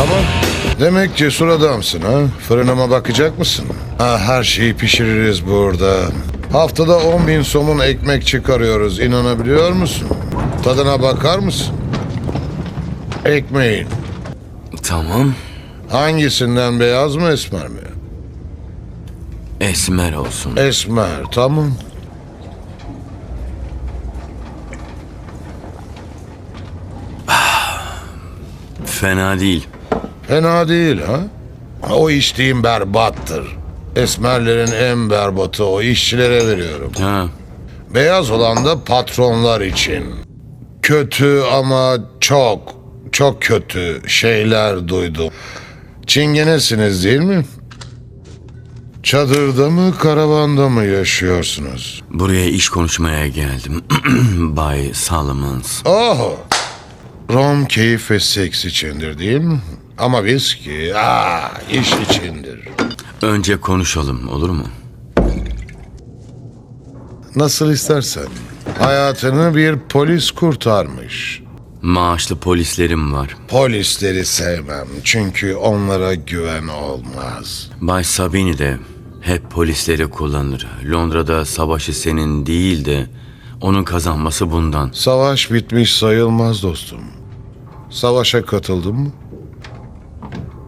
Tamam. Demek cesur adamsın ha. Fırınıma bakacak mısın? Ha, her şeyi pişiririz burada. Haftada 10 bin somun ekmek çıkarıyoruz. İnanabiliyor musun? Tadına bakar mısın? Ekmeğin. Tamam. Hangisinden beyaz mı esmer mi? Esmer olsun. Esmer tamam. Fena değil. Fena değil ha? O içtiğim berbattır. Esmerlerin en berbatı o işçilere veriyorum. Ha. Beyaz olan da patronlar için. Kötü ama çok, çok kötü şeyler duydum. Çingenesiniz değil mi? Çadırda mı, karavanda mı yaşıyorsunuz? Buraya iş konuşmaya geldim. Bay Solomons. Oh! Rom keyif ve seks içindir değil mi? Ama viski, ah, iş içindir. Önce konuşalım olur mu? Nasıl istersen. Hayatını bir polis kurtarmış. Maaşlı polislerim var. Polisleri sevmem çünkü onlara güven olmaz. Bay Sabini de hep polisleri kullanır. Londra'da savaşı senin değil de onun kazanması bundan. Savaş bitmiş sayılmaz dostum. Savaşa katıldın mı?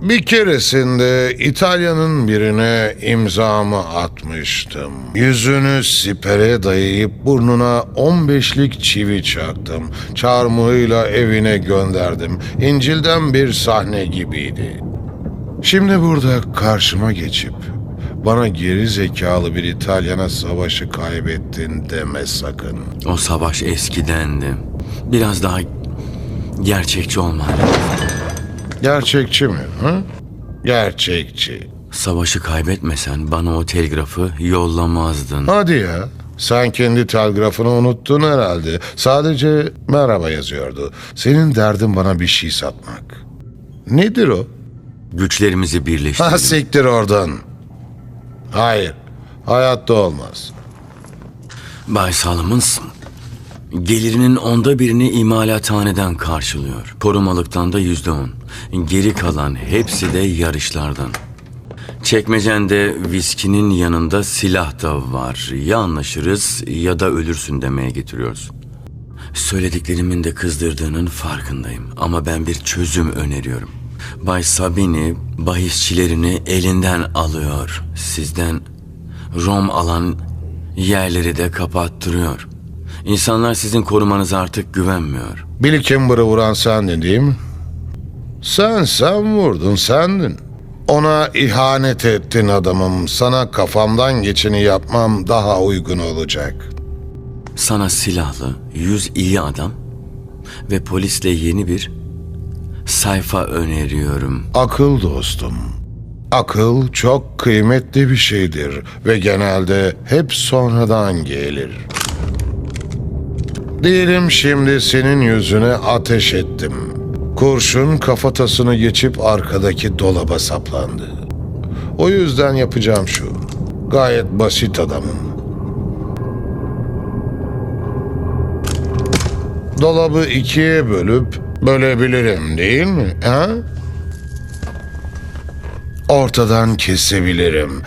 Bir keresinde İtalya'nın birine imzamı atmıştım. Yüzünü sipere dayayıp burnuna 15'lik çivi çaktım. Çarmıhıyla evine gönderdim. İncil'den bir sahne gibiydi. Şimdi burada karşıma geçip bana geri zekalı bir İtalyana savaşı kaybettin deme sakın. O savaş eskidendi. Biraz daha gerçekçi olmalı. Gerçekçi mi? Ha? Gerçekçi. Savaşı kaybetmesen bana o telgrafı yollamazdın. Hadi ya. Sen kendi telgrafını unuttun herhalde. Sadece merhaba yazıyordu. Senin derdin bana bir şey satmak. Nedir o? Güçlerimizi Ha birleştirdik. siktir oradan. Hayır. Hayatta olmaz. Bay Solomons gelirinin onda birini imalathaneden karşılıyor. Korumalıktan da yüzde on. Geri kalan hepsi de yarışlardan. Çekmecende viskinin yanında silah da var. Ya anlaşırız ya da ölürsün demeye getiriyoruz. Söylediklerimin de kızdırdığının farkındayım ama ben bir çözüm öneriyorum. Bay Sabini bahisçilerini elinden alıyor. Sizden Rom alan yerleri de kapattırıyor. İnsanlar sizin korumanıza artık güvenmiyor. Billy Kimber'ı vuran sendin değil mi? Sen sen vurdun sendin. Ona ihanet ettin adamım. Sana kafamdan geçeni yapmam daha uygun olacak. Sana silahlı, yüz iyi adam ve polisle yeni bir sayfa öneriyorum. Akıl dostum. Akıl çok kıymetli bir şeydir ve genelde hep sonradan gelir. Diyelim şimdi senin yüzüne ateş ettim. Kurşun kafatasını geçip arkadaki dolaba saplandı. O yüzden yapacağım şu. Gayet basit adamım. Dolabı ikiye bölüp bölebilirim değil mi? Ha? Ortadan kesebilirim.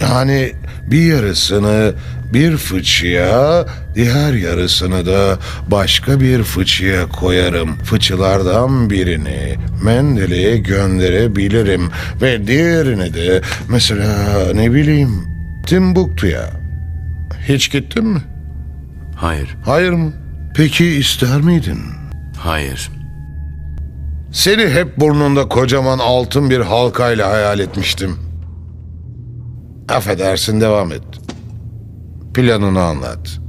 Yani bir yarısını bir fıçıya, diğer yarısını da başka bir fıçıya koyarım. Fıçılardan birini Mendelé'ye gönderebilirim ve diğerini de mesela ne bileyim Timbuktu'ya. Hiç gittin mi? Hayır, Hayır mı? Peki ister miydin? hayır. Seni hep burnunda kocaman altın bir halkayla hayal etmiştim. Affedersin devam et. Planını anlat.